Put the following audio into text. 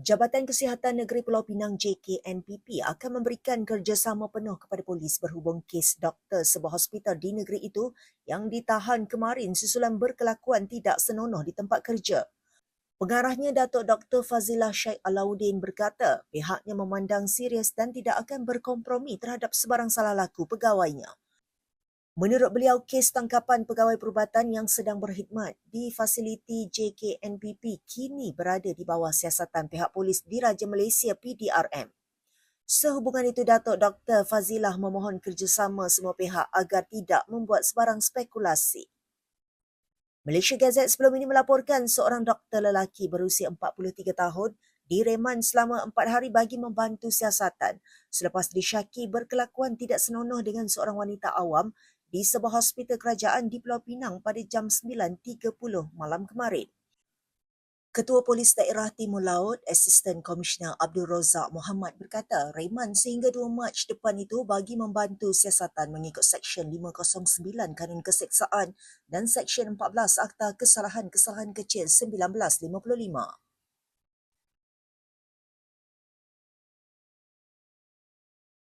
Jabatan Kesihatan Negeri Pulau Pinang JKNPP akan memberikan kerjasama penuh kepada polis berhubung kes doktor sebuah hospital di negeri itu yang ditahan kemarin susulan berkelakuan tidak senonoh di tempat kerja. Pengarahnya Datuk Dr. Fazilah Syed Alauddin berkata pihaknya memandang serius dan tidak akan berkompromi terhadap sebarang salah laku pegawainya. Menurut beliau, kes tangkapan pegawai perubatan yang sedang berkhidmat di fasiliti JKNPP kini berada di bawah siasatan pihak polis Diraja Malaysia PDRM. Sehubungan itu, Datuk Dr. Fazilah memohon kerjasama semua pihak agar tidak membuat sebarang spekulasi. Malaysia Gazette sebelum ini melaporkan seorang doktor lelaki berusia 43 tahun direman selama empat hari bagi membantu siasatan selepas disyaki berkelakuan tidak senonoh dengan seorang wanita awam di sebuah hospital kerajaan di Pulau Pinang pada jam 9.30 malam kemarin. Ketua Polis Daerah Timur Laut, Asisten Komisioner Abdul Rozak Muhammad berkata, reman sehingga 2 Mac depan itu bagi membantu siasatan mengikut Seksyen 509 Kanun Keseksaan dan Seksyen 14 Akta Kesalahan-Kesalahan Kecil 1955.